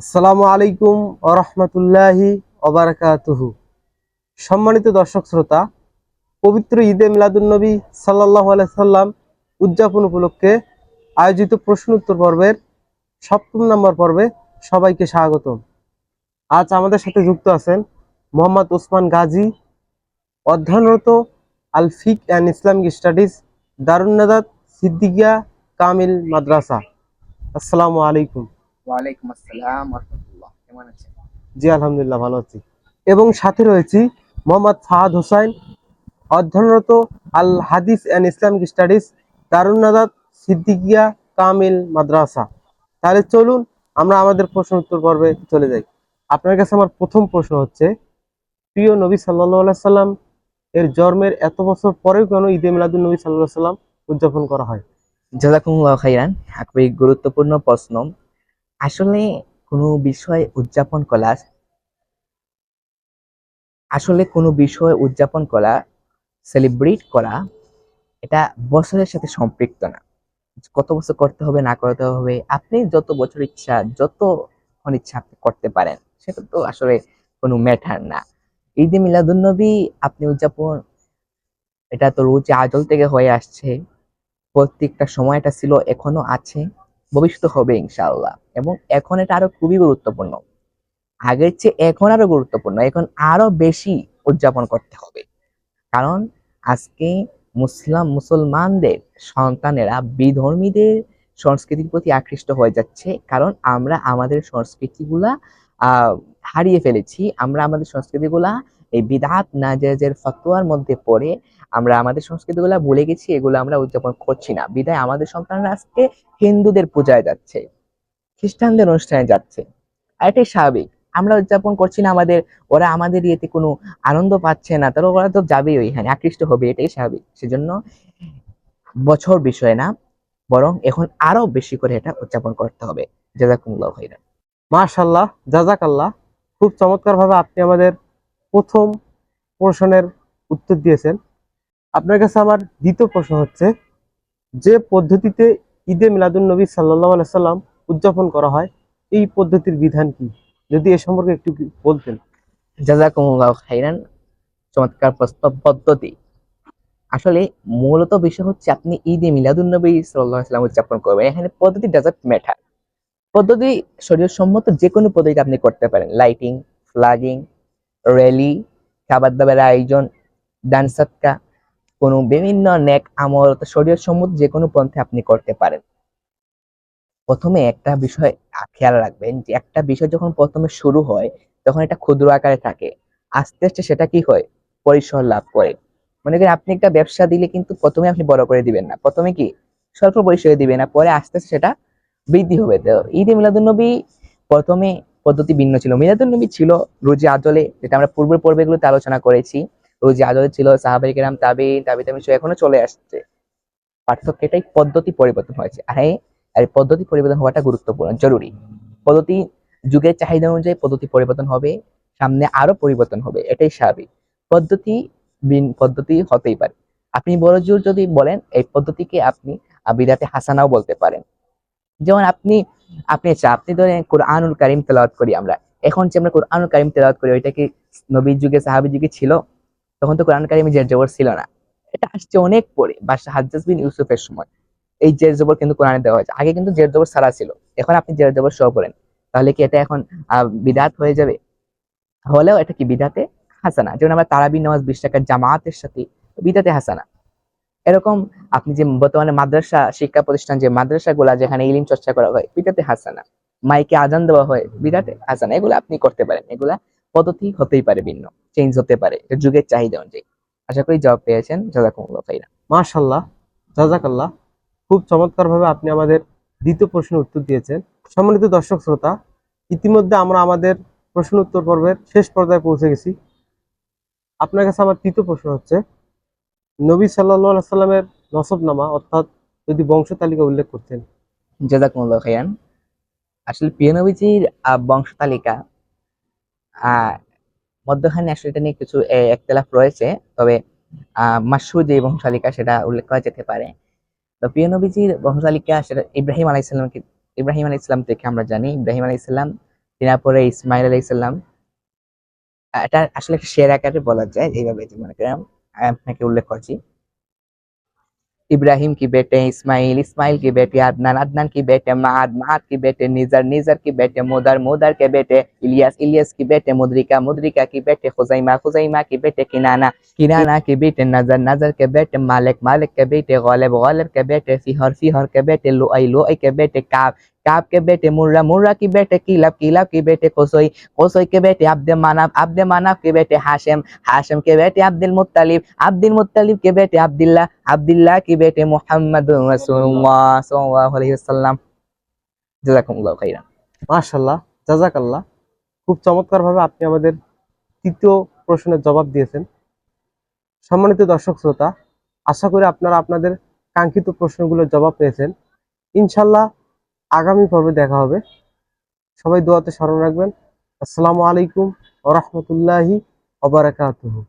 আসসালামু আলাইকুম আরহামতুল্লাহি অবরাকাতুহু সম্মানিত দর্শক শ্রোতা, পবিত্র ঈদে মিলাদুন্নবী সাল্লাহ সাল্লাম উদযাপন উপলক্ষে আয়োজিত প্রশ্ন উত্তর পর্বের সপ্তম নম্বর পর্বে সবাইকে স্বাগতম। আজ আমাদের সাথে যুক্ত আছেন মোহাম্মদ ওসমান গাজী, অধ্যয়নরত আল ফিক and Islamic studies Darunnajat Siddiqia Kamil Madrasa. আসসালামু আলাইকুম। ওয়ালাইকুম আসসালাম রহমতুল্লাহ কেমন আছেন? জি আলহামদুলিল্লাহ ভালো আছি। এবং সাথে রয়েছি মোহাম্মদ ফাহাদ হোসাইন অধ্যয়নরত আল হাদিস and Islamic studies Darunnajat Siddiqia Kamil Madrasa. তাহলে চলুন আমরা আমাদের প্রশ্ন উত্তর পর্বে চলে যাই। আপনার কাছে আমার প্রথম প্রশ্ন হচ্ছে প্রিয় নবী সাল্লাহ সাল্লাম এর জন্মের এত বছর পরেও কেন ঈদে মিলাদুল নবী সাল্লাহ সাল্লাম উদযাপন করা হয়? জাজাকুমুল্লাহ খাইরান খুবই গুরুত্বপূর্ণ প্রশ্ন। আসলে কোনো বিষয় উদযাপন করা আসলে কোনো বিষয় উদযাপন করা সেলিব্রেট করা, এটা বছরের সাথে সম্পৃক্ত না। কত বছর করতে হবে, না করতে হবে, আপনি যত বছর ইচ্ছা যত ইচ্ছা আপনি করতে পারেন, সেটা তো আসলে কোনো ম্যাটার না। ঈদে মিলাদুন্নবী আপনি উদযাপন, এটা তো রোজ আজল থেকে হয়ে আসছে, প্রত্যেকটা সময় এটা ছিল এখনও আছে। ভবিষ্যতে হবে ইনশাল্লাহ এবং এখন এটা আরও খুবই গুরুত্বপূর্ণ। আগের চেয়ে এখন আরও গুরুত্বপূর্ণ। এখন আরও বেশি উদযাপন করতে হবে। কারণ আজকে মুসলাম, মুসলমানদের সন্তানেরা বিধর্মীদের সংস্কৃতির প্রতি আকৃষ্ট হয়ে যাচ্ছে। কারণ আমরা আমাদের সংস্কৃতিগুলা হারিয়ে ফেলেছি। আমরা আমাদের সংস্কৃতিগুলা এই বিদাত নাজাজের ফতোয়ার মধ্যে পড়ে আমরা আমাদের সংস্কৃতিগুলা ভুলে গেছি, এগুলো আমরা উদযাপন করছি না। বিদায় আমাদের সন্তানরা আজকে হিন্দুদের পূজায় যাচ্ছে, খ্রিস্টানদের অনুষ্ঠানে যাচ্ছে। আর এটাই স্বাভাবিক, আমরা উদযাপন করছি না আমাদের, ওরা আমাদের ইয়েতে কোনো আনন্দ পাচ্ছে না, তাহলে ওরা তো যাবেই ওইখানে, আকৃষ্ট হবে, এটাই স্বাভাবিক। সেজন্য বছর বিষয় না, বরং এখন আরও বেশি করে এটা উদযাপন করতে হবে। জাজাকুমুল্লাহ খাইরান। মাশাল্লাহ জাজাকাল্লাহ, খুব চমৎকারভাবে আপনি আমাদের প্রথম প্রশ্নের উত্তর দিয়েছেন। আপনার কাছে আমার দ্বিতীয় প্রশ্ন হচ্ছে, যে পদ্ধতিতে ঈদে মিলাদুন নবী সাল্লাহ সাল্লাম উদযাপন করা হয়, এই পদ্ধতির বিধান কি? যদি এ সম্পর্কে একটু বলতেন। জাজাকুমুল্লাহ চমৎকার প্রস্তাব, পদ্ধতি। আসলে মূলত বিষয় হচ্ছে আপনি ঈদে মিলাদুন নবী সাল্লাহ সাল্লাম উদযাপন করবেন। এখানে পদ্ধতি ডাজন্ট ম্যাটার পদ্ধতি শরীর সম্মত যে কোনো পদ্ধতি আপনি করতে পারেন। লাইটিং ফ্লাগিং র্যালি খাবার দাবার আয়োজন ডান্স সাতকা কোনো বিভিন্ন নেক আমল শরীর সম্মত যে কোনো পন্থে আপনি করতে পারেন। প্রথমে একটা বিষয় খেয়াল রাখবেন যে একটা বিষয় যখন প্রথমে শুরু হয়, তখন এটা ক্ষুদ্র আকারে থাকে। আস্তে আস্তে সেটা কি হয়? পরিসর লাভ করে। মনে করেন আপনি একটা ব্যবসা দিলে কিন্তু প্রথমে আপনি বড় করে দিবেন না। প্রথমে কি? স্বল্প পরিসরে দিবেন না, পরে আস্তে আস্তে সেটা বৃদ্ধি হবে। তো ঈদে মিলাদুন্নবী প্রথমে পদ্ধতি ভিন্ন ছিল। মিলাদুন্নবী ছিল রোজি আদলে, যেটা আমরা পূর্বের পর্বেগুলোতে আলোচনা করেছি। রোজি আদলে ছিল সাহাবাই কেরাম তাবি তাবি তাবি এখনও চলে আসছে। পার্থক্য এটাই, পদ্ধতি পরিবর্তন হয়েছে। আর এই আর পদ্ধতি পরিবর্তন হওয়াটা গুরুত্বপূর্ণ, জরুরি। পদ্ধতি, যুগের চাহিদা অনুযায়ী পদ্ধতি পরিবর্তন হবে, সামনে আরও পরিবর্তন হবে, এটাই স্বাভাবিক। পদ্ধতি পদ্ধতি হতেই পারে। আপনি বড় জোর যদি বলেন, এই পদ্ধতিকে আপনি বিদাতে হাসানাও বলতে পারেন। যেমন আপনি আপনি আপনি ধরেন কোরআনুল কারিম তেলাওয়াত করি আমরা। এখন যে আমরা কোরআনুল কারিম তেলাওয়াত করি, ওইটা কি নবীর যুগে সাহাবী যুগে ছিল? তখন তো কোরআন কারিমে জের জবর ছিল না। এটা আসছে অনেক পরে, বাদশাহ হাজ্জাজ বিন ইউসুফের সময়। এই জের জবর কিন্তু কোরআনে দেওয়া হয়েছে। আগে কিন্তু জের জবর সারা ছিল। এখন আপনি জের জবর সহ করেন। তাহলে কি এটা এখন বিদাত হয়ে যাবে? হলেও এটা কি বিদাতে? হাসানা। যেমন আমরা তারাবি নামাজ বিশ টাকার জামাতের সাথে, বিদাতে হাসানা। এরকম আপনি যে বর্তমানে মাদ্রাসা শিক্ষা প্রতিষ্ঠান যে মাদ্রাসাগুলা যেখানে ইলিম চর্চা করা হয় বিদাতে হাসানা। মাইকে আজান দেওয়া হয় বিদাতে হাসানা। এগুলো আপনি করতে পারেন। এগুলা পদ্ধতি হতেই পারে ভিন্ন চেঞ্জ হতে পারে। যুগের চাহিদা অনুযায়ী। আশা করি জবাব পেয়েছেন। জাজাকুমুল্লাহ খাইরা মাশাল্লাহ জাজাকাল্লাহ। খুব চমৎকারভাবে আপনি আমাদের দ্বিতীয় প্রশ্নের উত্তর দিয়েছেন। সম্মানিত দর্শক শ্রোতা, ইতিমধ্যে আমরা আমাদের প্রশ্ন উত্তর পর্বের শেষ পর্যায়ে পৌঁছে গেছি। আপনার কাছে আমার তৃতীয় প্রশ্ন হচ্ছে নবী সাল্লাহ সাল্লামের নসবনামা অর্থাৎ যদি বংশ তালিকা উল্লেখ করতেন। জাজাকুমুল্লাহ খাইরান। আসলে পিয়ানবিজির বংশ তালিকা মধ্যখানে আসলে এটা নিয়ে কিছু একতলাফ রয়েছে, তবে মাসুর যে বংশ তালিকা সেটা উল্লেখ করা যেতে পারে। তো পিয়ানবিজির বংশ তালিকা সেটা ইব্রাহিম আলাইসাল্লামকে ইব্রাহিম আলাইসাল্লাম থেকে আমরা জানি। ইব্রাহিম আলাইসাল্লাম তারপরে ইসমাইল আলাইসাল্লাম এটা আসলে একটা শের আকারে বলা যায়, এইভাবে মনে করেন। আপনাকে উল্লেখ করছি इब्राहिम की बेटे इस्माइल इस्माइल की बेटे अदनान अदनान की बेटे माद माद की बेटे निजर निजर की बेटे मुदर मुदर के बेटे इलियास इलियास की बेटे मुद्रिका मुद्रिका की बेटे खुजैमा खुजैमा की बेटे किनाना किनाना के बेटे नजर नजर के बेटे मालिक मालिक के बेटे गौलब गौलब के बेटे फिहर फिहर के बेटे लुआई लुआई के बेटे काब काब के बेटे मुर्रा मुर्रा की बेटे किलब किलब की बेटे कोसोई कोसोई के बेटे अब्द मानव अब्द मानव के बेटे हाशिम हाशिम के बेटे अब्दुल मुत्तलिब अब्दुल मुत्तलिब के बेटे अब्दुल्ला अब्दुल्ला के बेटे मोहम्मद रसूलुल्लाह सल्लल्लाहु अलैहि वसल्लम জাযাকুমুল্লাহু খাইরান মাশাল্লাহ জাজাকাল্লাহ খুব চমৎকারভাবে আপনি আমাদের তৃতীয় প্রশ্নের জবাব দিয়েছেন সম্মানিত দর্শক শ্রোতা আশা করি আপনারা আপনাদের কাঙ্ক্ষিত প্রশ্নগুলোর জবাব পেয়েছেন ইনশাল্লাহ আগামী পর্বে দেখা হবে। সবাই দোয়াতে স্মরণ রাখবেন। আসসালামু আলাইকুম ওরহমতুল্লাহি ওবরাকাতুহু